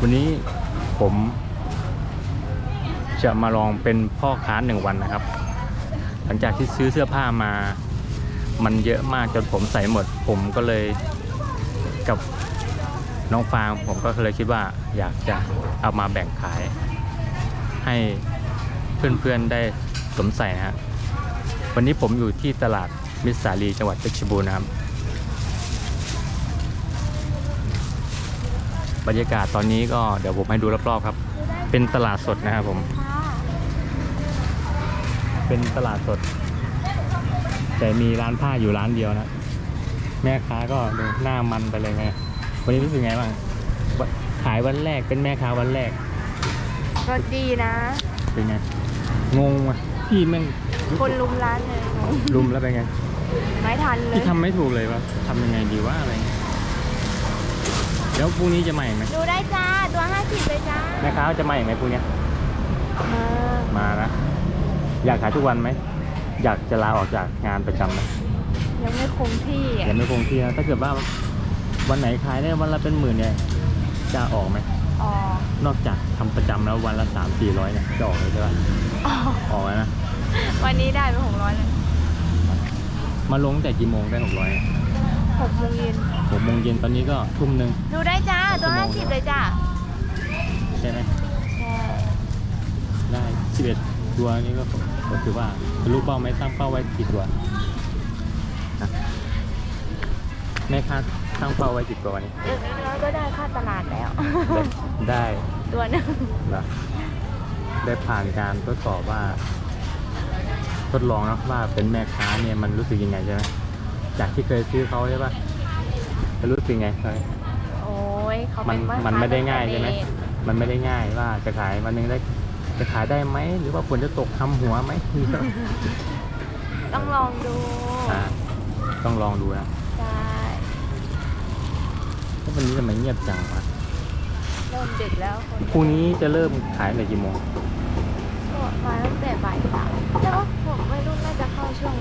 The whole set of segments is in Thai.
วันนี้ผมจะมาลองเป็นพ่อค้าหนึ่งวันนะครับ หลังจากที่ซื้อเสื้อผ้ามา มันเยอะมากจนผมใส่หมด ผมก็เลยกับน้องฟางผมก็เลยคิดว่าอยากจะเอามาแบ่งขาย ให้เพื่อนๆได้สวมใส่นะฮะวันนี้ผมอยู่ที่ตลาดมิตรสาลีจังหวัดเพชรบูรณ์นะครับ บรรยากาศตอนนี้ก็เดี๋ยวผมให้ดูรอบๆครับ เป็นตลาดสดนะครับผม เป็นตลาดสด แต่มีร้านผ้าอยู่ร้านเดียวนะ แม่ค้าก็ดูหน้ามันไปเลยไง วันนี้รู้สึกไงบ้างวันขายวันแรกเป็นแม่ค้าวันแรก ก็ดีนะ เป็นไง งงว่ะพี่แม่งคนลุมร้านเลยลุมแล้วเป็นไง ไม่ทันเลย พี่ทำไม่ถูกเลยว่าทำยังไงดีว่าอะไรเงี้ย เดี๋ยวพรุ่งนี้จะมาอีกไหมดูได้จ้า ตัวห้าสิบเลยจ้าแม่ค้าจะมาอีกไหมพรุ่งนี้มามานะ อยากขายทุกวันไหม อยากจะลาออกจากงานประจำไหมยังไม่คงที่อะยังไม่คงที่นะถ้าเกิดว่าวันไหนขายได้วันละเป็นหมื่นเนี่ยจะออกไหม อ๋อนอกจากทำประจำแล้ววันละสามสี่ร้อยเนี่ยจะออกเลยใช่ปะอ๋อออกแล้วนะ วันนี้ได้ไปหกร้อยเลยมาลงตั้งแต่กี่โมงได้หกร้อย หกโมงเย็นหกโมงเย็นตอนนี้ก็ทุ่มหนึ่งดูได้จ้าตัวชั่ห้าวโมงสิบเลยจ้าใช่ไหมใช่ได้สิบเอ็ดตัวนี้ก็ก็ถือว่าทะลุเป้าไหมตั้งเป้าไว้กี่ตัวนะแม่ค้าตั้งเป้าไว้กี่ตัววันนี้เด็กน้อยๆก็ได้ค่าตลาดแล้ว ได้ได้ตัวหนึงเหรอได้ผ่านการทดสอบว่า ทดลองนะว่าเป็นแม่ค้าเนี่ยมันรู้สึกยังไงใช่ไหม จากที่เคยซื้อเขาใช่ปะจะรู้สึกไงเคยโอ้ยเขามัเป็นนมันไม่ได้ง่ายใช่ไหมตั้งแต่เด็กมันไม่ได้ง่ายว่าจะขายวันหนึงได้จะขายได้ไหมหรือว่าฝนจะตกทำหัวไหม ต้องลองดูอ่าต้องลองดูนะใช่แล้ววันนี้ทำไมเงียบจังวะเริ่มดึกแล้วคนพรุ่งนี้จะเริ่มขายในกี่โมง ก็มาตั้งแต่บ่ายสามแต่ว่าผมวัยรุ่นน่าจะเข้าช่วง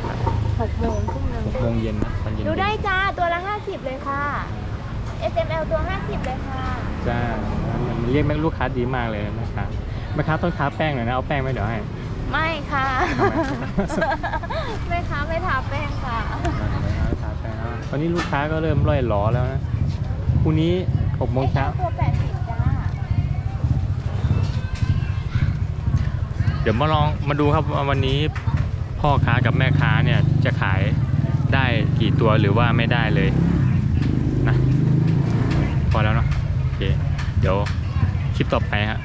หกโมงทุ่มหนึ่งหกโมงเย็นนะตอนเย็นดูได้จ้าตัวละห้าสิบเลยค่ะ S M L ตัวห้าสิบเลยค่ะจ้ามันเรียกแม่ลูกค้าดีมากเลยแม่ค้าแม่ค้าต้องทาแป้งหน่อยนะ เอาแป้งไหมเดี๋ยวให้ ไม่ค่ะทำไมแม่ค้าไม่ทาแป้งค่ะตอนนี้ลูกค้าก็เริ่มร่อยหลอแล้วนะพรุ่งนี้หกโมงเช้าตัวแปดสิบจ้า เดี๋ยวมาลองมาดูครับวันนี้พ่อค้ากับแม่ค้าเนี่ยจะขายได้กี่ตัวหรือว่าไม่ได้เลยนะพอแล้วเนาะโอเคเดี๋ยวคลิปต่อไปฮะ